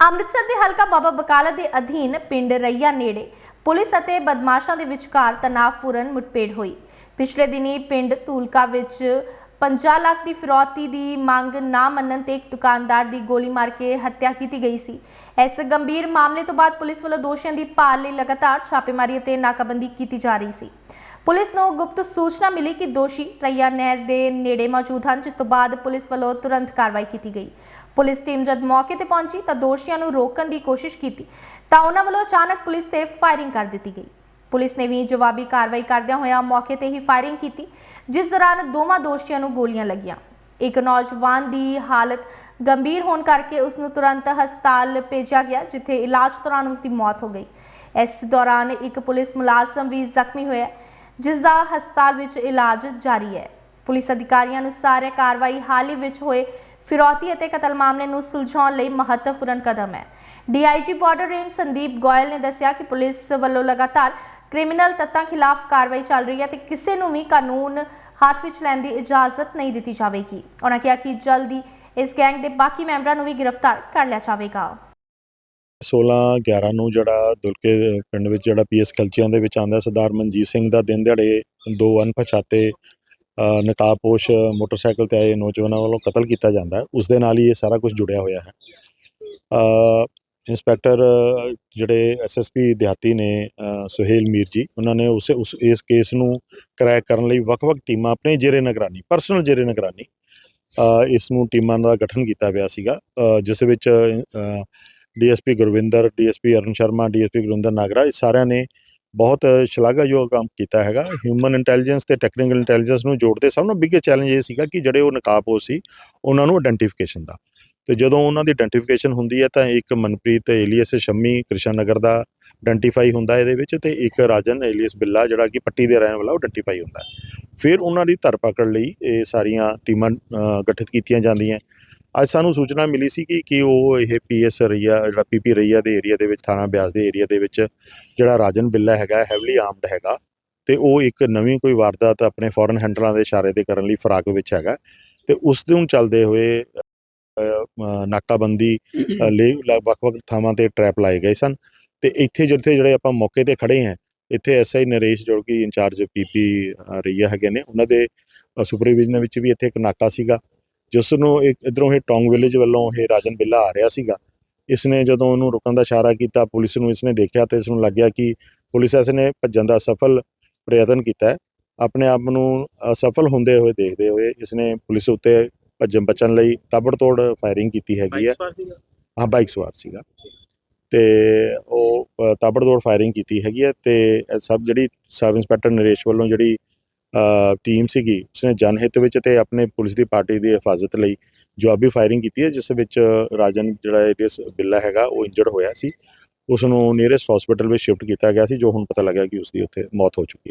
ਅੰਮ੍ਰਿਤਸਰ ਦੇ ਹਲਕਾ ਬਾਬਾ ਬਕਾਲਾ ਦੇ ਅਧੀਨ ਪਿੰਡ ਰਈਆ ਨੇੜੇ ਪੁਲਿਸ ਅਤੇ ਬਦਮਾਸ਼ਾਂ ਦੇ ਵਿਚਕਾਰ ਤਣਾਅਪੂਰਨ ਮੁਠਭੇੜ ਹੋਈ। ਪਿਛਲੇ ਦਿਨੀ ਪਿੰਡ ਧੂਲਕਾ ਵਿੱਚ 50 ਲੱਖ ਦੀ ਫਿਰੌਤੀ ਦੀ ਮੰਗ ਨਾ ਮੰਨਣ ਤੇ ਇੱਕ ਦੁਕਾਨਦਾਰ ਦੀ ਗੋਲੀ ਮਾਰ ਕੇ ਹੱਤਿਆ ਕੀਤੀ ਗਈ ਸੀ। ਇਸ ਗੰਭੀਰ ਮਾਮਲੇ ਤੋਂ ਬਾਅਦ ਪੁਲਿਸ ਵੱਲੋਂ ਦੋਸ਼ੀਆਂ ਦੀ ਭਾਲ ਲਈ ਲਗਾਤਾਰ ਛਾਪੇਮਾਰੀ ਅਤੇ ਨਾਕਾਬੰਦੀ ਕੀਤੀ ਜਾ ਰਹੀ ਸੀ। ਪੁਲਿਸ ਨੂੰ ਗੁਪਤ ਸੂਚਨਾ ਮਿਲੀ ਕਿ ਦੋਸ਼ੀ ਰਈਆ ਨਹਿਰ ਦੇ ਨੇੜੇ ਮੌਜੂਦ ਹਨ, ਜਿਸ ਤੋਂ ਬਾਅਦ ਪੁਲਿਸ ਵੱਲੋਂ ਤੁਰੰਤ ਕਾਰਵਾਈ ਕੀਤੀ ਗਈ। ਪੁਲਿਸ ਟੀਮ ਜਦ ਮੌਕੇ ਤੇ ਪਹੁੰਚੀ ਤਾਂ ਦੋਸ਼ੀਆਂ ਨੂੰ ਰੋਕਣ ਦੀ ਕੋਸ਼ਿਸ਼ ਕੀਤੀ, ਤਾਂ ਉਹਨਾਂ ਵੱਲੋਂ ਅਚਾਨਕ ਪੁਲਿਸ ਤੇ ਫਾਇਰਿੰਗ ਕਰ ਦਿੱਤੀ ਗਈ। ਪੁਲਿਸ ਨੇ ਵੀ ਜਵਾਬੀ ਕਾਰਵਾਈ ਕਰਦਿਆਂ ਹੋਇਆਂ ਮੌਕੇ ਤੇ ਹੀ ਫਾਇਰਿੰਗ ਕੀਤੀ, ਜਿਸ ਦੌਰਾਨ ਦੋਵਾਂ ਦੋਸ਼ੀਆਂ ਨੂੰ ਗੋਲੀਆਂ ਲੱਗੀਆਂ। ਇੱਕ ਨੌਜਵਾਨ ਦੀ ਹਾਲਤ ਗੰਭੀਰ ਹੋਣ ਕਰਕੇ ਉਸ ਨੂੰ ਤੁਰੰਤ ਹਸਪਤਾਲ ਭੇਜਿਆ ਗਿਆ, ਜਿੱਥੇ ਇਲਾਜ ਦੌਰਾਨ ਉਸ ਦੀ ਮੌਤ ਹੋ ਗਈ। ਇਸ ਦੌਰਾਨ ਇੱਕ ਪੁਲਿਸ ਮੁਲਾਜ਼ਮ ਵੀ ਜ਼ਖਮੀ ਹੋਇਆ। ਜਿਸ ਦਾ ਹਸਪਤਾਲ ਵਿੱਚ ਇਲਾਜ ਜਾਰੀ ਹੈ। ਪੁਲਿਸ ਅਧਿਕਾਰੀਆਂ ਅਨੁਸਾਰ ਇਹ ਕਾਰਵਾਈ ਹਾਲ ਹੀ ਵਿੱਚ ਹੋਏ ਫਿਰੌਤੀ ਅਤੇ ਕਤਲ ਮਾਮਲੇ ਨੂੰ ਸੁਲਝਾਉਣ ਲਈ ਮਹੱਤਵਪੂਰਨ ਕਦਮ ਹੈ। DIG border range Sandeep Goel ਨੇ ਦੱਸਿਆ ਕਿ ਪੁਲਿਸ ਵੱਲੋਂ ਲਗਾਤਾਰ ਕ੍ਰਿਮੀਨਲ ਤੱਤਾਂ ਖਿਲਾਫ ਕਾਰਵਾਈ ਚੱਲ ਰਹੀ ਹੈ ਤੇ ਕਿਸੇ ਨੂੰ ਵੀ ਕਾਨੂੰਨ ਹੱਥ ਵਿੱਚ ਲੈਣ ਦੀ ਇਜਾਜ਼ਤ ਨਹੀਂ ਦਿੱਤੀ ਜਾਵੇਗੀ। ਉਹਨਾਂ ਕਿਹਾ ਕਿ ਜਲਦੀ ਇਸ ਗੈਂਗ ਦੇ ਬਾਕੀ ਮੈਂਬਰਾਂ ਨੂੰ ਵੀ ਗ੍ਰਿਫਤਾਰ ਕਰ ਲਿਆ ਜਾਵੇਗਾ। 16 11 ਨੂੰ ਜਿਹੜਾ ਦੁਲਕੇ ਪਿੰਡ ਵਿੱਚ ਜਿਹੜਾ ਪੀਐਸ ਕਲਚੀਆਂ ਦੇ ਵਿੱਚ ਆਂਦਾ ਸਰਦਾਰ ਮਨਜੀਤ ਸਿੰਘ ਦਾ ਦਿਨ ਦਿਹਾੜੇ ਦੋ ਅਣਪਛਾਤੇ ਅ, ਨਕਾਬਪੋਸ਼ ਮੋਟਰਸਾਈਕਲ ਤੇ ਆਏ ਨੌਜਵਾਨਾਂ ਵੱਲੋਂ ਕਤਲ ਕੀਤਾ ਜਾਂਦਾ। ਹੈ ਉਸ ਦੇ ਨਾਲ ਹੀ ਇਹ ਸਾਰਾ ਕੁਝ ਜੁੜਿਆ ਹੋਇਆ ਹੈ। ਅ, ਇੰਸਪੈਕਟਰ ਅ, ਜਿਹੜੇ ਐਸਐਸਪੀ ਦਿਹਾਤੀ ਨੇ ਸੁਹੇਲ ਮੀਰ ਜੀ ਉਹਨਾਂ ਨੇ ਉਸ ਉਸ ਇਸ ਕੇਸ ਨੂੰ ਕਰੈਕ ਕਰਨ ਲਈ ਵੱਖ-ਵੱਖ ਟੀਮਾਂ ਆਪਣੇ ਜੇਰੇ ਨਿਗਰਾਨੀ ਪਰਸਨਲ ਜੇਰੇ ਨਿਗਰਾਨੀ ਇਸ ਨੂੰ ਟੀਮਾਂ ਦਾ ਗਠਨ ਕੀਤਾ ਪਿਆ ਸੀਗਾ ਜਿਸ ਵਿੱਚ DSP Gurvinder, DSP Arun Sharma, DSP Gurinder Nagra, ਇਹ ਸਾਰਿਆਂ ਨੇ ਬਹੁਤ ਸ਼ਲਾਘਾਯੋਗ ਕੰਮ ਕੀਤਾ ਹੈਗਾ। ਹਿਊਮਨ ਇੰਟੈਲੀਜੈਂਸ ਤੇ ਟੈਕਨੀਕਲ ਇੰਟੈਲੀਜੈਂਸ ਨੂੰ ਜੋੜਦੇ ਸਭ ਤੋਂ ਬਿగ్గੇਸਟ ਚੈਲੰਜ ਇਹ ਸੀਗਾ ਕਿ ਜਿਹੜੇ ਉਹ ਨਕਾਬਪੋਸ਼ ਸੀ, ਉਹਨਾਂ ਨੂੰ ਆਇਡੈਂਟੀਫਿਕੇਸ਼ਨ ਦਾ। ਤੇ ਜਦੋਂ ਉਹਨਾਂ ਦੀ ਆਇਡੈਂਟੀਫਿਕੇਸ਼ਨ ਹੁੰਦੀ ਹੈ ਤਾਂ ਇੱਕ ਮਨਪ੍ਰੀਤ ਏਲੀਅਸ ਸ਼ੰਮੀ ਕ੍ਰਿਸ਼ਨ ਨਗਰ ਦਾ ਆਇਡੈਂਟੀਫਾਈ ਹੁੰਦਾ ਇਹਦੇ ਵਿੱਚ ਤੇ ਇੱਕ ਰਾਜਨ ਏਲੀਅਸ ਬਿੱਲਾ ਜਿਹੜਾ ਕਿ ਪੱਟੀ ਦੇ ਰਹਿਣ ਵਾਲਾ ਉਹ ਆਇਡੈਂਟੀਫਾਈ ਹੁੰਦਾ। ਫਿਰ ਉਹਨਾਂ ਦੀ ਧਰਪਕੜ ਲਈ ਇਹ ਸਾਰੀਆਂ ਟੀਮਾਂ ਗਠਿਤ ਕੀਤੀਆਂ ਜਾਂਦੀਆਂ। ਅੱਜ ਸਾਨੂੰ ਸੂਚਨਾ ਮਿਲੀ ਸੀ ਕਿ ਕਿ ਉਹ ਇਹ ਪੀਐਸ ਰਈਆ, ਜਿਹੜਾ ਪੀਪੀ ਰਈਆ ਦੇ ਏਰੀਆ ਦੇ ਵਿੱਚ, ਥਾਣਾ ਬਿਆਸ ਦੇ ਏਰੀਆ ਦੇ ਵਿੱਚ ਜਿਹੜਾ ਰਾਜਨ ਬਿੱਲਾ ਹੈਗਾ ਹੈਵਲੀ ਆਰਮਡ ਹੈਗਾ ਤੇ ਉਹ ਇੱਕ ਨਵੀਂ ਕੋਈ ਵਾਰਦਾਤ ਆਪਣੇ ਫੋਰਨ ਹੈਂਡਲਾਂ ਦੇ ਇਸ਼ਾਰੇ ਤੇ ਕਰਨ ਲਈ ਫਰਾਕ ਵਿੱਚ ਹੈਗਾ ਤੇ ਉਸ ਨੂੰ ਚੱਲਦੇ ਹੋਏ ਨਾਕਾਬੰਦੀ ਲਈ ਲ- ਵੱਖ-ਵੱਖ ਥਾਵਾਂ ਤੇ ਟਰੈਪ ਲਾਏ ਗਏ ਸਨ ਤੇ ਇੱਥੇ ਜਿੱਥੇ ਜਿਹੜੇ ਆਪਾਂ ਮੌਕੇ ਤੇ ਖੜੇ ਹਾਂ, ਇੱਥੇ ਐਸਆਈ ਨਰੇਸ਼ ਜੋ ਕਿ ਇੰਚਾਰਜ ਪੀਪੀ ਰਈਆ ਹੈਗੇ ਨੇ, ਉਹਨਾਂ ਦੇ ਸੁਪਰਵਾਈਜ਼ਨ ਵਿੱਚ ਵੀ ਇੱਥੇ ਇੱਕ ਨਾਕਾ ਸੀਗਾ ਜਿਸ ਨੂੰ ਇਧਰੋਂ ਇਹ ਟੌਂਗ ਵਿਲੇਜ ਵੱਲੋਂ ਇਹ ਰਾਜਨ ਬਿੱਲਾ ਆ ਰਿਹਾ ਸੀਗਾ। ਇਸ ਨੇ ਜਦੋਂ ਉਹਨੂੰ ਰੁਕਣ ਦਾ ਇਸ਼ਾਰਾ ਕੀਤਾ ਪੁਲਿਸ ਨੂੰ ਇਸਨੇ ਦੇਖਿਆ ਤੇ ਇਸ ਨੂੰ ਲੱਗਿਆ ਕਿ ਪੁਲਿਸ ਇਸ ਨੇ ਭੱਜਣ ਦਾ ਸਫਲ ਪ੍ਰਯਤਨ ਕੀਤਾ ਹੈ। ਆਪਣੇ ਆਪ ਨੂੰ ਅਸਫਲ ਹੁੰਦੇ ਹੋਏ ਦੇਖਦੇ ਹੋਏ ਇਸਨੇ ਪੁਲਿਸ ਉੱਤੇ ਭੱਜਣ ਬਚਣ ਲਈ ਤਾਬੜਤੋੜ ਫਾਇਰਿੰਗ ਕੀਤੀ ਹੈਗੀ ਹੈ। ਹਾਂ ਬਾਈਕ ਸਵਾਰ ਸੀਗਾ। ਤੇ ਉਹ ਅ, ਤਾਬੜਤੋੜ ਫਾਇਰਿੰਗ ਕੀਤੀ ਹੈਗੀ ਹੈ ਤੇ ਸਭ ਜਿਹੜੀ ਸਬ ਇੰਸਪੈਕਟਰ ਨਰੇਸ਼ ਵੱਲੋਂ ਜਿਹੜੀ ਟੀਮ ਸੀਗੀ, ਉਸਨੇ ਜਨਹਿਤ ਵਿੱਚ ਤੇ ਆਪਣੇ ਪੁਲਿਸ ਦੀ ਪਾਰਟੀ ਦੀ ਹਿਫਾਜ਼ਤ ਲਈ ਜਵਾਬੀ ਫਾਇਰਿੰਗ ਕੀਤੀ ਹੈ, ਜਿਸ ਵਿੱਚ ਰਾਜਨ ਜਿਹੜਾ ਏਡੀਐਸ ਬਿੱਲਾ ਹੈਗਾ, ਉਹ ਇੰਜਰਡ ਹੋਇਆ ਸੀ। ਉਸ ਨੂੰ ਨੀਅਰੈਸਟ ਹਸਪੀਟਲ ਵਿੱਚ ਸ਼ਿਫਟ ਕੀਤਾ ਗਿਆ ਸੀ, ਜੋ ਹੁਣ ਪਤਾ ਲੱਗਿਆ ਕਿ ਉਸ ਦੀ ਉੱਥੇ ਮੌਤ ਹੋ ਚੁੱਕੀ ਹੈ।